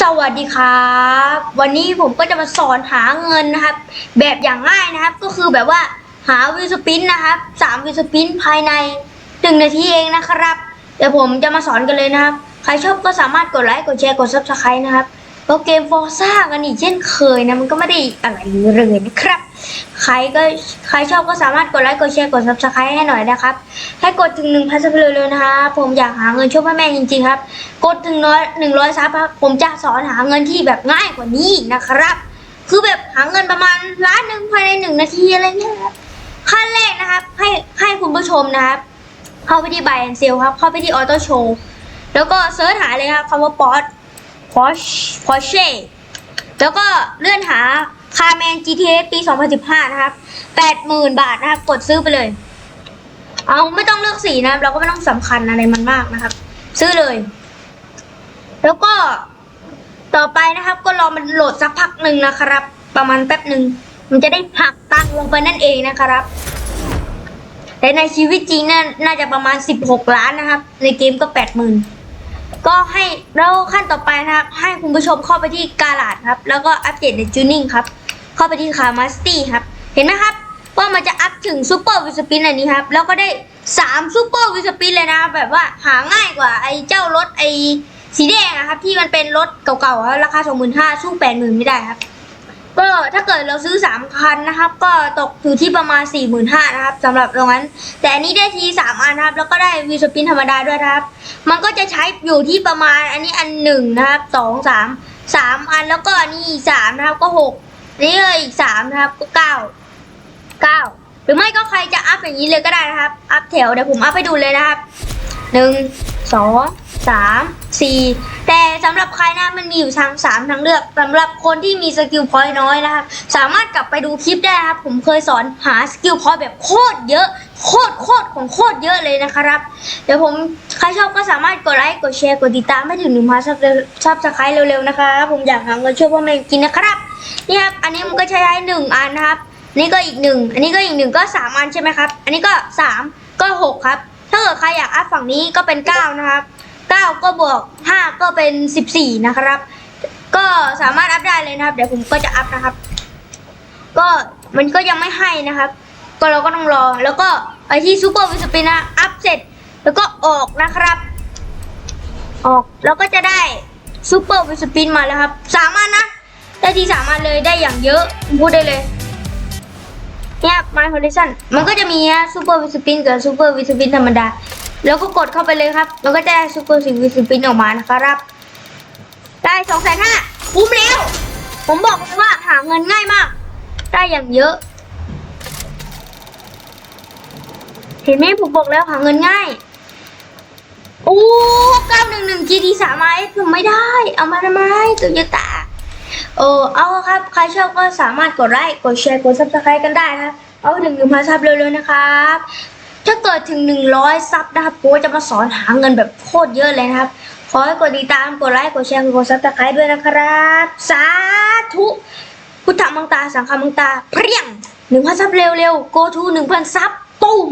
สวัสดีครับ วันนี้ผมก็จะมาสอนหาเงินนะครับ แบบอย่างง่ายนะครับ ก็คือแบบว่าหาวิวสปินนะครับสามวิวสปินภายในหนึ่งนาทีเองนะครับ เดี๋ยวผมจะมาสอนกันเลยนะครับ ใครชอบก็สามารถกดไลค์กดแชร์กดซับสไครต์นะครับแล้วเกมฟอร์ซ่ากันอีกเช่นเคยนะมันก็ไม่ได้อะไรเลยนะครับ ครก็ใครชอบก็สามารถกดไลค์กดแชร์กดซับสไครต์ให้หน่อยนะครับ ให้กดถึงหนึ่งพันซับเร็วๆนะครับผมอยากหาเงินช่วยพ่อแม่จริงๆครับ กดถึงน้อยหนึ่งร้อยซับครับผมจะสอนหาเงินที่แบบง่ายกว่านี้นะครับ คือแบบหาเงินประมาณล้านหนึ่งภายในหนึ่งนาทีอะไรเงี้ยครับขั้นแรกนะครับ ให้ให้คุณผู้ชมนะครับเข้าไปที่ Buy and Sell ครับ เข้าไปที่ Auto Show แล้วก็เซิร์ชหาเลยครับคำว่า Porsche Porsche Porsche แล้วก็เลื่อนหา Carman GTS ปี 2015 นะครับ 80,000 บาทนะครับ กดซื้อไปเลย เอาไม่ต้องเลือกสีนะครับ เราก็ไม่ต้องสำคัญอะไรมันมากนะครับ ซื้อเลย แล้วก็ต่อไปนะครับ ก็รอมันโหลดสักพักหนึ่งนะครับ ประมาณแป๊บหนึ่งมันจะได้หักตังค์ลงไปนั่นเองนะครับ แต่ในชีวิตจริงน่าน่าจะประมาณ 16 ล้านนะครับ ในเกมก็ 80,000 ก็ให้แล้วขั้นต่อไปนะครับ ให้คุณผู้ชมเข้าไปที่กาลาดครับ แล้วก็อัปเดตในจูนิ่งครับ เข้าไปที่คามาสตี้ครับ เห็นไหมครับ ว่ามันจะอัพถึงซูเปอร์วิสปินอันนี้ครับ แล้วก็ได้3ซูเปอร์วิสปินเลยนะแบบว่าหาง่ายกว่าไอ้เจ้ารถไอ้สีแดงนะครับ ที่มันเป็นรถเก่าๆครับราคา25,000สู้แปดหมื่นไม่ได้ครับ ก็ถ้าเกิดเราซื้อ3คันนะครับ ก็ตกอยู่ที่ประมาณ45,000นะครับสำหรับตรงนั้น แต่อันนี้ได้ที3อันนะครับ แล้วก็ได้วีสปินธรรมดาด้วยนะครับ มันก็จะใช้อยู่ที่ประมาณอันนี้อันหนึ่งนะครับสองสามสามอันแล้วก็อันนี้อีกสามนะครับก็หกอันนี่ก็อีกสามนะครับก็เก้าเก้าหรือไม่ก็ใครจะอัพอย่างนี้เลยก็ได้นะครับ อัพแถวเดี๋ยวผมอัพให้ดูเลยนะครับหนึ่งสอง สามสี่แต่สำหรับใครนะมันมีอยู่ทางสามทางเลือกสำหรับคนที่มีสกิลพอยต์น้อยนะครับ สามารถกลับไปดูคลิปได้ครับ ผมเคยสอนหาสกิลพอยต์แบบโคตรเยอะ โคตรโคตรของโคตรเยอะเลยนะครับ เดี๋ยวผมใครชอบก็สามารถกดไลค์กดแชร์กดติดตามให้ถึงหนึ่งพันซับซับสไครต์เร็วๆนะครับผมอยากหาเงินช่วยพ่อแม่กินนะครับนี่ครับอันนี้มันก็ใช้ได้หนึ่งอันนะครับนนี่ก็อีกหนึ่งอันนี้ก็อีกหนึ่งก็สามอันใช่ไหมครับ อันนี้ก็สามก็หกครับ ถ้าเกิดใครอยากอัพฝั่งนี้ก็เป็นเก้านะครับ เก้าก็บวกห้าก็เป็นสิบสี่นะครับ ก็สามารถอัพได้เลยนะครับ เดี๋ยวผมก็จะอัพนะครับ ก็มันก็ยังไม่ให้นะครับ ก็เราก็ต้องรอ แล้วก็ไปที่ซูเปอร์วิสปินนะอัพเสร็จ แล้วก็ออกนะครับ ออกแล้วก็จะได้ซูเปอร์วิสปินมาแล้วครับ สามารถนะ ได้ที่สามารถเลยได้อย่างเยอะพูดได้เลยเนี่ยมาคอนดิชันมันก็จะมีฮะซูเปอร์วิสปินกับซูเปอร์วิสปินธรรมดา แล้วก็กดเข้าไปเลยครับ แล้วก็จะได้ซูเปอร์วิสปินออกมานะครับ ได้สองแสนห้าคุ้มแล้ว ผมบอกเลยว่าหาเงินง่ายมาก ได้อย่างเยอะ เห็นไหมผมบอกแล้วหาเงินง่าย โอ้เก้าหนึ่งหนึ่ง GT สามไอผมไม่ได้ เอามาทำไมตัวเยตาเออเอาครับ ใครชอบก็สามารถกดไลค์ กดแชร์ กดซับสไครต์กันได้นะครับ เอาถึงหนึ่งพันซับเร็วๆนะครับ ถ้าเกิดถึงหนึ่งร้อยซับนะครับผมก็จะมาสอนหาเงินแบบโคตรเยอะเลยนะครับ ขอให้กดติดตาม กดไลค์ กดแชร์ กดซับสไครต์ด้วยนะครับ สาธุพุทธมังตา สังฆมังตา เพียงหนึ่งพันซับเร็วๆ go to หนึ่งพันซับตุ้ม